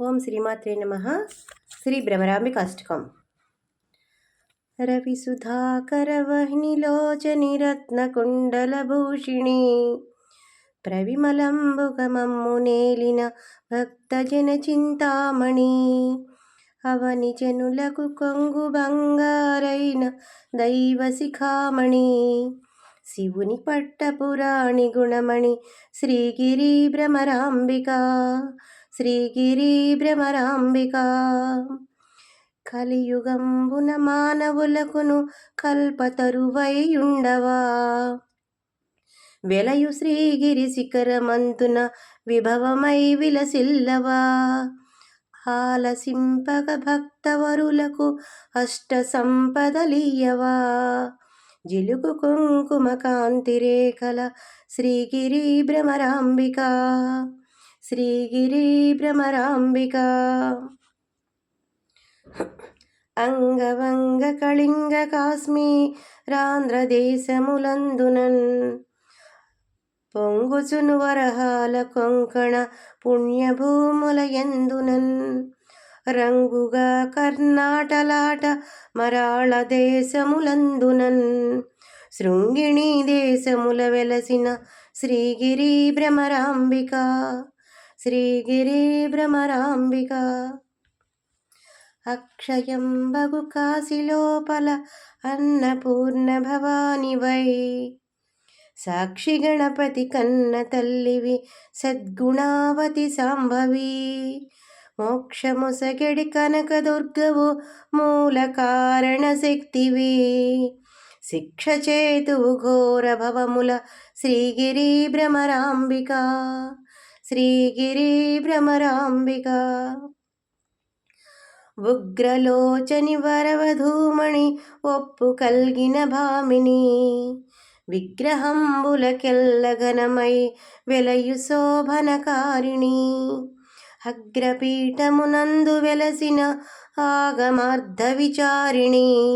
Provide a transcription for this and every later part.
ఓం శ్రీమాత్రే నమ. శ్రీ భ్రమరాంబిక అష్టకం రవిసుధాకరవహ్నిలోచని ప్రవిమలంబుగమమ్ము నేలిన భక్తజన చింతామణి. అవని జనులకు కొంగు బంగారైన దైవ శిఖామణి. శివుని పట్టపురాణి గుణమణి శ్రీగిరి భ్రమరాంబిక శ్రీగిరి భ్రమరాంబిక కలియుగంబున మానవులకును కల్పతరువైయుండవా? వెలయు శ్రీగిరి శిఖరమంతున విభవమై విలసిల్లవా? ఆలసింపక భక్తవరులకు అష్ట సంపదలీయవా జిలుగు కుంకుమ కాంతిరేఖల శ్రీగిరి భ్రమరాంబికా శ్రీగిరి భ్రమరాంబిక. అంగవంగ కళింగ కాశ్మీరాంధ్రదేశములందునన్. పొంగుచును వరహాల కొంకణ పుణ్యభూముల ఎందునన్. రంగుగా కర్ణాటలాట మరాళ దేశములందునన్. శృంగిణీ దేశముల వెలసిన శ్రీగిరి భ్రమరాంబిక. శ్రీగిరి భ్రమరాంబిక అక్షయం బగు కాశిలోపల అన్నపూర్ణ భవాని వై. సాక్షి గణపతి కన్న తల్లివి సద్గుణావతి సాంభవి. మోక్షముసగడి కనకదుర్గవు మూల కారణ శక్తివి. శిక్ష చేతువు ఘోర భవముల శ్రీగిరి భ్రమరాంబికా శ్రీగిరి భ్రమరాంబిక ఉగ్రలోచని వరవధూమణి ఒప్పు కల్గిన భామిని. విగ్రహంబులకెల్లగనమై వెలయు శోభనకారిణి. అగ్రపీఠమునందు వెలసిన ఆగమార్ధ విచారిణి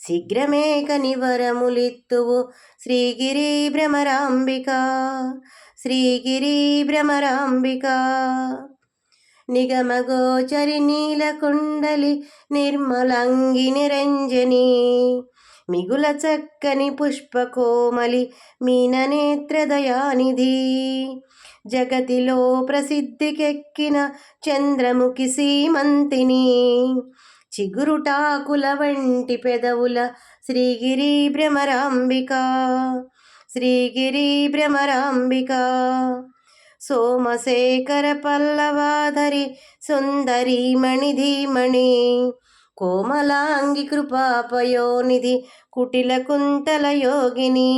శీఘ్రమేక నివరములిత్తువు శ్రీగిరి భ్రమరాంబిక శ్రీగిరి భ్రమరాంబిక నిగమగోచరి నీలకుండలి నిర్మలంగి నిరంజని. మిగుల చక్కని పుష్పకోమలి మీననేత్రదయానిధి జగతిలో ప్రసిద్ధికెక్కిన చంద్రముఖి సీమంతిని. చిగురుటాకుల వంటి పెదవుల శ్రీగిరి భ్రమరాంబిక శ్రీగిరి భ్రమరాంబిక సోమశేఖర పల్లవాధరి సుందరి మణి ధీమణి కోమలాంగి కృపాపయోనిధి కుటిల కుంతల యోగిని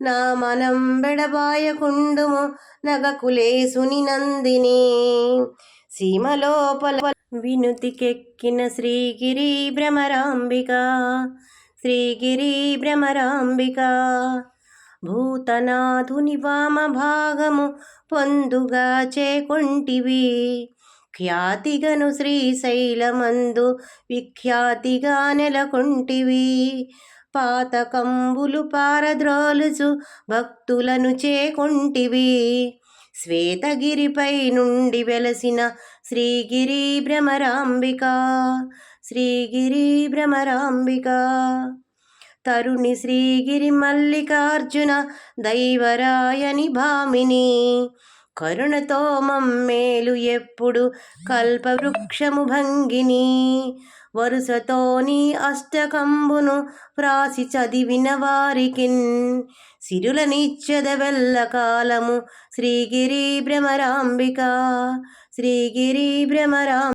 నా మనం బెడబాయకుండుము నగకులేసుని నందిని. సీమలోపల వినుతికెక్కిన శ్రీగిరి భ్రమరాంబిక శ్రీగిరి భ్రమరాంబిక భూతనాథుని వామభాగము పొందుగా చేకొంటివి. ఖ్యాతిగను శ్రీశైలమందు విఖ్యాతిగా నెలకొంటివి. పాతకంబులు పారద్రోలుచు భక్తులను చేకొంటివి. శ్వేతగిరిపై నుండి వెలసిన శ్రీగిరి భ్రమరాంబిక శ్రీగిరి భ్రమరాంబిక. తరుణి శ్రీగిరి మల్లికార్జున దైవరాయని భామిని. కరుణతో మమ్మేలు ఎప్పుడు కల్పవృక్షము భంగిని. వరుసతో నీ అష్టకంబును వ్రాసి చదివిన వారికిన్. సిరులనిచ్చద వెల్ల కాలము శ్రీగిరి భ్రమరాంబిక. శ్రీగిరి భ్రమరాం